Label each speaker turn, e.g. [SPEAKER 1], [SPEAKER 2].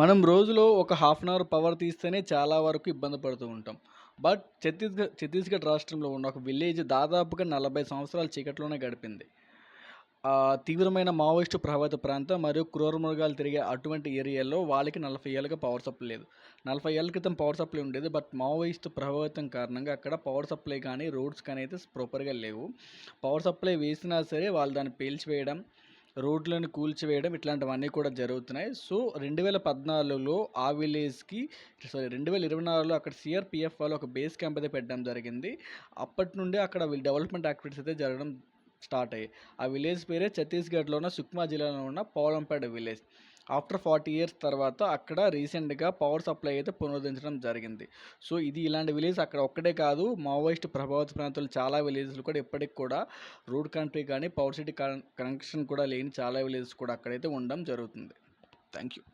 [SPEAKER 1] మనం రోజులో ఒక హాఫ్ అన్ అవర్ పవర్ తీస్తేనే చాలా వరకు ఇబ్బంది పడుతూ ఉంటాం. బట్ ఛత్తీస్గఢ్ ఛత్తీస్గఢ్ రాష్ట్రంలో ఉన్న ఒక విలేజ్ దాదాపుగా నలభై సంవత్సరాల చీకట్లోనే గడిపింది. తీవ్రమైన మావోయిస్టు ప్రభావిత ప్రాంతం మరియు క్రూర మృగాలు తిరిగే అటువంటి ఏరియాలో వాళ్ళకి నలభై ఏళ్ళుగా పవర్ సప్లై లేదు. నలభై ఏళ్ళ క్రితం పవర్ సప్లై ఉండేది బట్ మావోయిస్టు ప్రభావితం కారణంగా అక్కడ పవర్ సప్లై కానీ రోడ్స్ కానీ అయితే ప్రాపర్గా లేవు. పవర్ సప్లై వేసినా సరే వాళ్ళు దాన్ని పేల్చివేయడం రోడ్లను కూల్చివేయడం ఇట్లాంటివన్నీ కూడా జరుగుతున్నాయి. సో రెండు వేల పద్నాలుగులో ఆ విలేజ్కి సారీ రెండు వేల ఇరవై నాలుగులో అక్కడ సిఆర్పిఎఫ్ వాళ్ళు ఒక బేస్ క్యాంప్ అయితే పెట్టడం జరిగింది. అప్పటి నుండి అక్కడ డెవలప్మెంట్ యాక్టివిటీస్ అయితే జరగడం స్టార్ట్ అయ్యాయి. ఆ విలేజ్ పేరే ఛత్తీస్గఢ్లో ఉన్న సుక్మా జిల్లాలో ఉన్న Polampeta village. After forty years తర్వాత అక్కడ రీసెంట్గా పవర్ సప్లై అయితే పునరుద్ధరించడం జరిగింది. సో ఇది ఇలాంటి విలేజ్ అక్కడ ఒక్కటే కాదు మావోయిస్ట్ ప్రభావిత ప్రాంతాలు చాలా విలేజ్లు కూడా ఇప్పటికి కూడా రోడ్ కంట్రీ కానీ పవర్ సిటీ కనెక్షన్ కూడా లేని చాలా విలేజెస్ కూడా అక్కడైతే ఉండడం జరుగుతుంది. Thank you